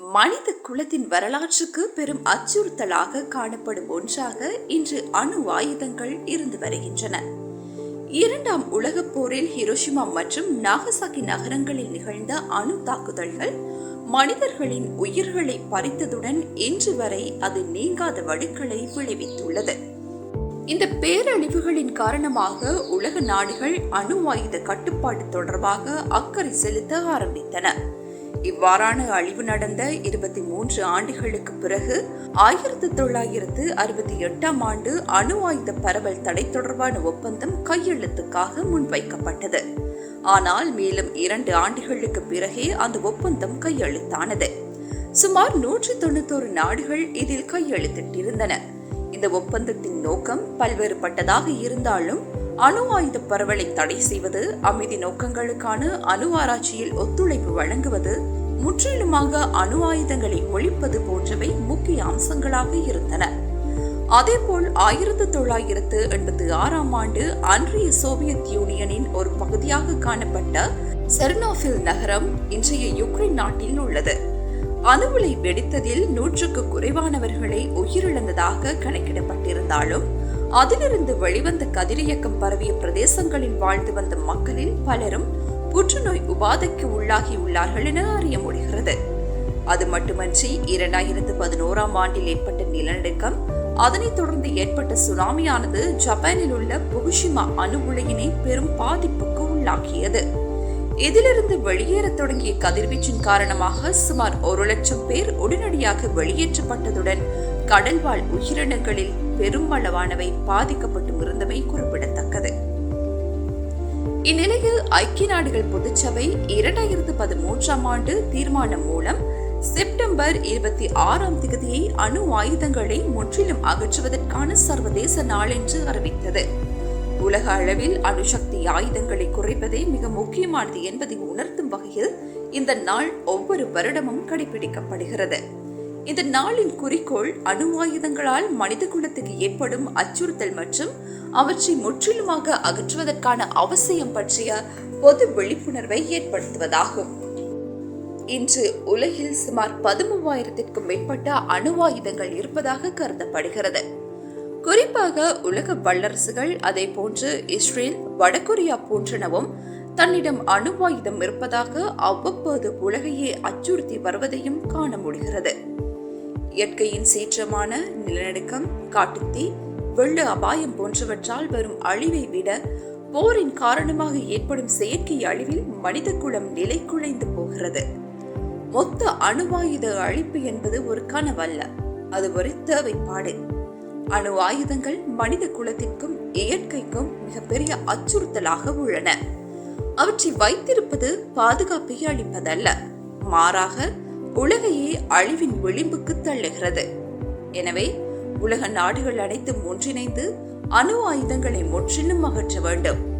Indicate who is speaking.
Speaker 1: மனித குலத்தின் வரலாற்றுக்கு பெரும் அச்சுறுத்தலாக காணப்படும் ஒன்றாக இன்று அணு ஆயுதங்கள் இருந்து வருகின்றன. இரண்டாம் உலகப் போரில் ஹிரோஷிமா மற்றும் நாகசாகி நகரங்களில் நிகழ்ந்த அணு தாக்குதல்கள் மனிதர்களின் உயிர்களை பறித்ததுடன் இன்று வரை அது நீங்காத வடுக்களை விளைவித்துள்ளது. இந்த பேரழிவுகளின் காரணமாக உலக நாடுகள் அணு ஆயுத கட்டுப்பாடு தொடர்பாக அக்கறை செலுத்த ஆரம்பித்தன. இவ்வாறான அழிவு நடந்த இருபத்தி மூன்று ஆண்டுகளுக்கு பிறகு ஆயிரத்தி தொள்ளாயிரத்து அறுபத்தி எட்டாம் ஆண்டு அணு ஆயுத பரவல் தடை தொடர்பான ஒப்பந்தம் கையெழுத்துக்காக முன்வைக்கப்பட்டது. ஆனால் மேலும் இரண்டு ஆண்டுகளுக்கு பிறகே அந்த ஒப்பந்தம் கையெழுத்தானது. சுமார் நூற்றி தொண்ணூத்தோரு நாடுகள் இதில் கையெழுத்திட்டிருந்தன. இந்த ஒப்பந்தத்தின் நோக்கம் பல்வேறுபட்டதாக இருந்தாலும் அணு ஆயுத பரவலை தடை செய்வது அமைதி நோக்கங்களுக்கான அணு ஆராய்ச்சியில் ஒத்துழைப்பு வழங்குவது முற்றிலுமாக அணு ஆயுதங்களை ஒழிப்பது போன்றவை முக்கிய அம்சங்களாக இருந்தன. அதேபோல் ஆயிரத்து தொள்ளாயிரத்து எண்பத்தி ஆறாம் ஆண்டு அன்றைய சோவியத் யூனியனின் ஒரு பகுதியாக காணப்பட்ட செர்னாஃபில் நகரம் இன்றைய யுக்ரைன் நாட்டில் உள்ளது. அணுவுலை வெடித்ததில் நூற்றுக்கு குறைவானவர்களை உயிரிழந்ததாக கணக்கிடப்பட்டிருந்தாலும் அதிலிருந்து வெளிவந்த கதிரியக்கம் பரவிய பிரதேசங்களில் வாழ்ந்து வந்த மக்களில் பலரும் புற்றுநோய் உபாதைக்கு உள்ளாகியுள்ளார்கள் என அறிய முடிகிறது. அது மட்டுமன்றி இரண்டாயிரத்து பதினோராம் ஆண்டில் ஏற்பட்ட நிலநடுக்கம் அதனைத் தொடர்ந்து ஏற்பட்ட சுனாமியானது ஜப்பானில் உள்ள புகுஷிமா அணு உலையினை பெரும் பாதிப்புக்கு உள்ளாக்கியது. இதிலிருந்து வெளியேறத் தொடங்கிய கதிர்வீச்சின் காரணமாக சுமார் ஒரு லட்சம் பேர் உடனடியாக வெளியேற்றப்பட்டதுடன் கடல்வாழ் உயிரினங்களில் பெருமளவானவை பாதிக்கப்பட்டு இருந்தமை குறிப்பிடத்தக்கது. இந்நிலையில் ஐக்கிய நாடுகள் பொதுச்சபை இரண்டாயிரத்து பதிமூன்றாம் ஆண்டு தீர்மானம் மூலம் செப்டம்பர் இருபத்தி ஆறாம் தேதியை அணு ஆயுதங்களை முற்றிலும் அகற்றுவதற்கான சர்வதேச நாள் என்று அறிவித்தது. உலக அளவில் அணுசக்தி ஆயுதங்களை குறைப்பதே மிக முக்கியமானது என்பதை உணர்த்தும் வகையில் இந்த நாள் ஒவ்வொரு வருடமும் கடைபிடிக்கப்படுகிறது. இந்த நாளின் குறிக்கோள் அணு ஆயுதங்களால் மனித குலத்துக்கு ஏற்படும் அச்சுறுத்தல் மற்றும் அவற்றை முற்றிலுமாக அகற்றுவதற்கான அவசியம் பற்றிய பொது விழிப்புணர்வை ஏற்படுத்துவதாகும். இன்று உலகில் சுமார் பதிமூவாயிரத்திற்கும் மேற்பட்ட அணு ஆயுதங்கள் இருப்பதாக கருதப்படுகிறது. குறிப்பாக உலக வல்லரசுகள் அதே போன்று இஸ்ரேல் வடகொரியா போன்றனவும் தன்னிடம் அணுவாயுதம் இருப்பதாக அவ்வப்போது உலகையே அச்சுறுத்தி வருவதையும் காண முடிகிறது. இயற்கையின் சீற்றமான நிலநடுக்கம் காட்டுத்தீ வெள்ள அபாயம் போன்றவற்றால் வரும் அழிவை விட போரின் காரணமாக ஏற்படும் செயற்கை அழிவில் மனித குலம் நிலை குலைந்து போகிறது. மொத்த அணுவாயுத அழிப்பு என்பது ஒரு கனவல்ல அது ஒரு தேவைப்பாடு. அணு ஆயுதங்கள் மனித குலத்திற்கும் இயற்கைக்கும் மிகப்பெரிய அச்சுறுத்தலாக உள்ளன. அவற்றை வைத்திருப்பது பாதுகாப்பை அளிப்பதல்ல. மாறாக உலகையே அழிவின் விளிம்புக்கு தள்ளுகிறது. எனவே உலக நாடுகள் அனைத்தும் ஒன்றிணைந்து அணு ஆயுதங்களை முற்றிலும் அகற்ற வேண்டும்.